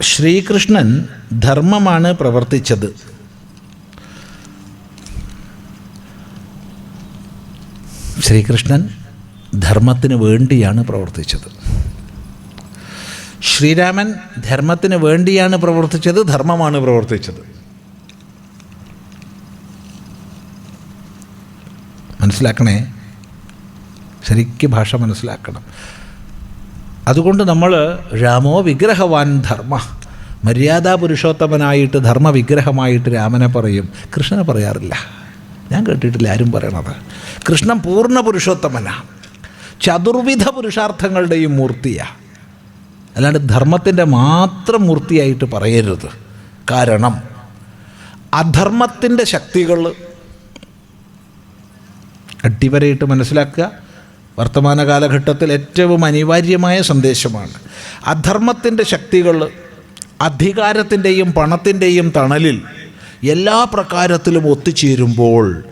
ശ്രീകൃഷ്ണൻ ധർമ്മമാണ് പ്രവർത്തിച്ചത്. ശ്രീകൃഷ്ണൻ ധർമ്മത്തിന് വേണ്ടിയാണ് പ്രവർത്തിച്ചത്. ശ്രീരാമൻ ധർമ്മത്തിന് വേണ്ടിയാണ് പ്രവർത്തിച്ചത് ധർമ്മമാണ് പ്രവർത്തിച്ചത്. മനസ്സിലാക്കണേ? ശരിക്കും ഭാഷ മനസ്സിലാക്കണം. അതുകൊണ്ട് നമ്മൾ രാമോ വിഗ്രഹവാൻ ധർമ്മ. മര്യാദാ പുരുഷോത്തമനായിട്ട് ധർമ്മവിഗ്രഹമായിട്ട് രാമനെ പറയും. കൃഷ്ണനെ പറയാറില്ല. ഞാൻ കേട്ടിട്ടില്ല ആരും പറയണത്. കൃഷ്ണൻ പൂർണ പുരുഷോത്തമനാണ് ചതുർവിധ പുരുഷാർത്ഥങ്ങളുടെയും മൂർത്തിയാണ് അല്ലാണ്ട് ധർമ്മത്തിന്റെ മാത്രം മൂർത്തിയായിട്ട് പറയരുത്. കാരണം അധർമ്മത്തിന്റെ ശക്തികൾ അടിവരയിട്ട് മനസ്സിലാക്കുക വർത്തമാന കാലഘട്ടത്തിൽ ഏറ്റവും അനിവാര്യമായ സന്ദേശമാണ്. അധർമ്മത്തിന്റെ ശക്തികൾ അധികാരത്തിന്റെയും പണത്തിന്റെയും തണലിൽ എല്ലാ പ്രകാരത്തിലും ഒത്തുചേരുമ്പോൾ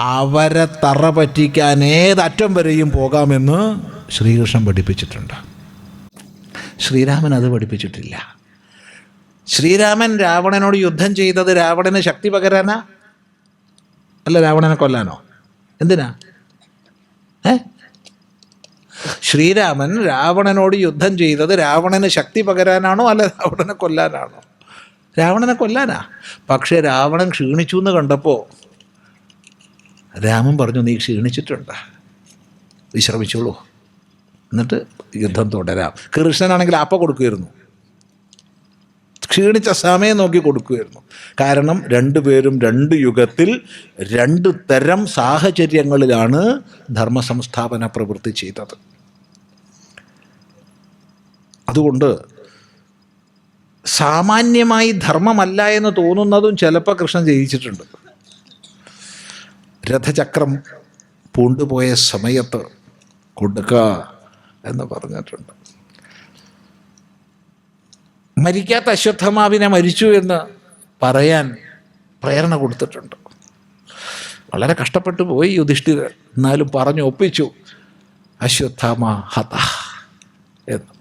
അവരെ തറ പറ്റിക്കാൻ ഏതറ്റം വരെയും പോകാമെന്ന് ശ്രീകൃഷ്ണൻ പഠിപ്പിച്ചിട്ടുണ്ട്. ശ്രീരാമൻ അത് പഠിപ്പിച്ചിട്ടില്ല. ശ്രീരാമൻ രാവണനോട് യുദ്ധം ചെയ്തത് രാവണന് ശക്തി പകരാനാ? അല്ല രാവണനെ കൊല്ലാനോ? എന്തിനാ? ഏ? ശ്രീരാമൻ രാവണനോട് യുദ്ധം ചെയ്തത് രാവണന് ശക്തി പകരാനാണോ അല്ല രാവണനെ കൊല്ലാനാണോ? രാവണനെ കൊല്ലാനാ? പക്ഷേ രാവണൻ ക്ഷീണിച്ചു എന്ന് കണ്ടപ്പോൾ രാമൻ പറഞ്ഞു നീ ക്ഷീണിച്ചിട്ടുണ്ട്. വിശ്രമിച്ചോളൂ. എന്നിട്ട് യുദ്ധം തുടരാം. കൃഷ്ണനാണെങ്കിൽ അപ്പ കൊടുക്കുമായിരുന്നു ക്ഷീണിച്ച സമയം നോക്കി കൊടുക്കുമായിരുന്നു കാരണം രണ്ടുപേരും രണ്ട് യുഗത്തിൽ രണ്ട് തരം സാഹചര്യങ്ങളിലാണ് ധർമ്മ സംസ്ഥാപന പ്രവൃത്തി ചെയ്തത്. അതുകൊണ്ട് സാമാന്യമായി ധർമ്മമല്ല എന്ന് തോന്നുന്നതും ചിലപ്പോൾ കൃഷ്ണൻ ജയിച്ചിട്ടുണ്ട്. രഥചക്രം പൂണ്ടുപോയ സമയത്ത് കൊടുക്ക എന്ന് പറഞ്ഞിട്ടുണ്ട്. മരിക്കാത്ത അശ്വത്ഥമാവിനെ മരിച്ചു എന്ന് പറയാൻ പ്രേരണ കൊടുത്തിട്ടുണ്ട്. വളരെ കഷ്ടപ്പെട്ടു പോയി യുധിഷ്ഠിരൻ. എന്നാലും പറഞ്ഞു ഒപ്പിച്ചു അശ്വത്ഥമ ഹത എന്ന്.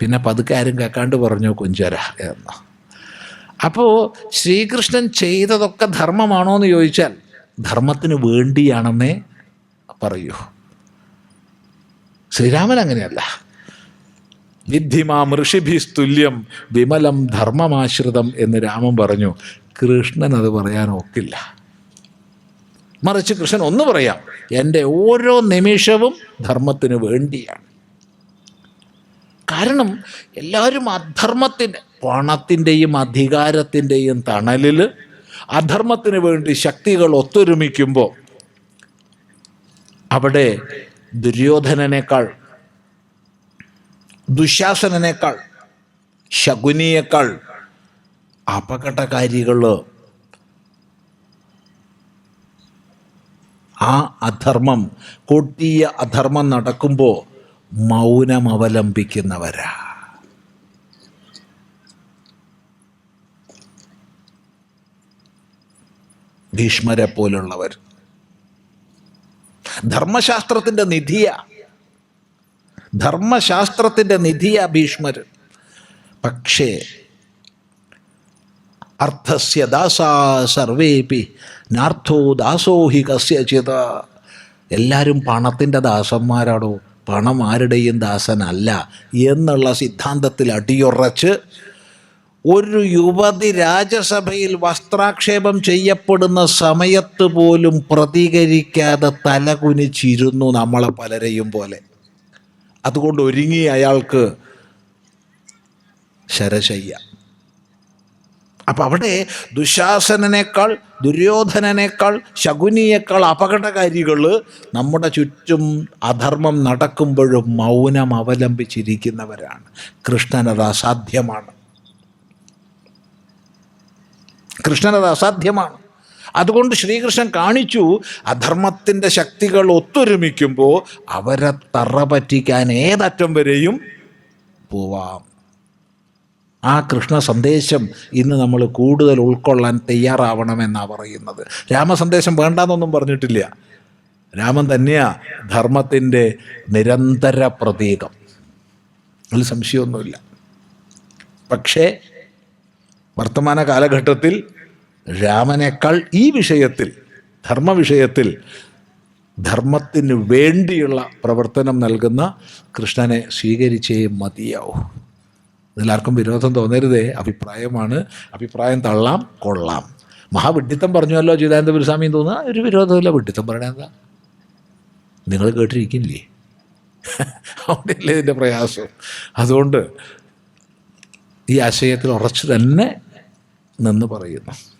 പിന്നെ പതുക്കെ ആരും കേൾക്കാണ്ട് പറഞ്ഞു കുഞ്ചര എന്ന്. അപ്പോൾ ശ്രീകൃഷ്ണൻ ചെയ്തതൊക്കെ ധർമ്മമാണോ എന്ന് ചോദിച്ചാൽ ധർമ്മത്തിന് വേണ്ടിയാണെന്നേ പറയൂ. ശ്രീരാമൻ അങ്ങനെയല്ല. വിദ്ധിമാം ഋഷിഭിസ്തുല്യം വിമലം ധർമ്മമാശ്രിതം എന്ന് രാമൻ പറഞ്ഞു. കൃഷ്ണൻ അത് പറയാൻ ഒക്കില്ല. മറിച്ച് കൃഷ്ണൻ ഒന്ന് പറയാം എന്റെ ഓരോ നിമിഷവും ധർമ്മത്തിന് വേണ്ടിയാണ്. കാരണം എല്ലാവരും അധർമ്മത്തിന്റെ പണത്തിന്റെയും അധികാരത്തിന്റെയും തണലിൽ അധർമ്മത്തിന് വേണ്ടി ശക്തികൾ ഒത്തൊരുമിക്കുമ്പോൾ അവിടെ ദുര്യോധനനേക്കാൾ ദുശാസനേക്കാൾ ശകുനിയേക്കാൾ അപകടകാരികൾ ആ അധർമ്മം കൊട്ടിയ അധർമ്മം നടക്കുമ്പോൾ മൗനം അവലംബിക്കുന്നവരാ ഭീഷ്മരെ പോലുള്ളവർ. ധർമ്മശാസ്ത്രത്തിന്റെ നിധിയ. ധർമ്മശാസ്ത്രത്തിന്റെ നിധിയ ഭീഷ്മർ പക്ഷേ അർത്ഥസ്യ ദാസാ സർവേപി നാർത്ഥോ ദാസോ ഹി കസ്യചിത. എല്ലാവരും പണത്തിന്റെ ദാസന്മാരാണോ? പണം ആരുടെയും ദാസനല്ല എന്നുള്ള സിദ്ധാന്തത്തിൽ അടിയുറച്ച് ഒരു യുവതി രാജസഭയിൽ വസ്ത്രാക്ഷേപം ചെയ്യപ്പെടുന്ന സമയത്ത് പോലും പ്രതികരിക്കാതെ തലകുനിച്ചിരുന്നു നമ്മളെ പലരെയും പോലെ. അതുകൊണ്ട് ഒരുങ്ങി അയാൾക്ക് ശരശയ്യ. അപ്പം അവിടെ ദുശാസനേക്കാൾ ദുര്യോധനനേക്കാൾ ശകുനിയേക്കാൾ അപകടകാരികൾ നമ്മുടെ ചുറ്റും അധർമ്മം നടക്കുമ്പോഴും മൗനം അവലംബിച്ചിരിക്കുന്നവരാണ്. കൃഷ്ണനത് അസാധ്യമാണ്. കൃഷ്ണനത് അസാധ്യമാണ്. അതുകൊണ്ട് ശ്രീകൃഷ്ണൻ കാണിച്ചു അധർമ്മത്തിന്റെ ശക്തികൾ ഒത്തൊരുമിക്കുമ്പോൾ അവരെ തറ പറ്റിക്കാൻ ഏതറ്റം വരെയും പോവാം. ആ കൃഷ്ണ സന്ദേശം ഇന്ന് നമ്മൾ കൂടുതൽ ഉൾക്കൊള്ളാൻ തയ്യാറാവണമെന്നാണ് പറയുന്നത്. രാമസന്ദേശം വേണ്ടാന്നൊന്നും പറഞ്ഞിട്ടില്ല. രാമൻ തന്നെയാ ധർമ്മത്തിന്റെ നിരന്തര പ്രതീകം. അതിൽ സംശയമൊന്നുമില്ല. പക്ഷേ വർത്തമാന കാലഘട്ടത്തിൽ രാമനേക്കാൾ ഈ വിഷയത്തിൽ ധർമ്മ വിഷയത്തിൽ ധർമ്മത്തിന് വേണ്ടിയുള്ള പ്രവർത്തനം നൽകുന്ന കൃഷ്ണനെ സ്വീകരിച്ചേ മതിയാവൂ. ഇതിലാർക്കും വിരോധം തോന്നരുതേ. അഭിപ്രായമാണ്. അഭിപ്രായം തള്ളാം കൊള്ളാം. മഹാവിഡിത്തം പറഞ്ഞുവല്ലോ ജീതാനന്ദ ഗുരുസ്വാമി തോന്നുക ഒരു വിരോധമില്ല. വിഡിത്തം പറയണേ എന്താ? നിങ്ങൾ കേട്ടിരിക്കില്ലേ? അവിടെയല്ലേ ഇതിന്റെ പ്രയാസം. അതുകൊണ്ട് ഈ ആശയത്തിൽ ഉറച്ചു തന്നെ നിന്ന് പറയുന്നു.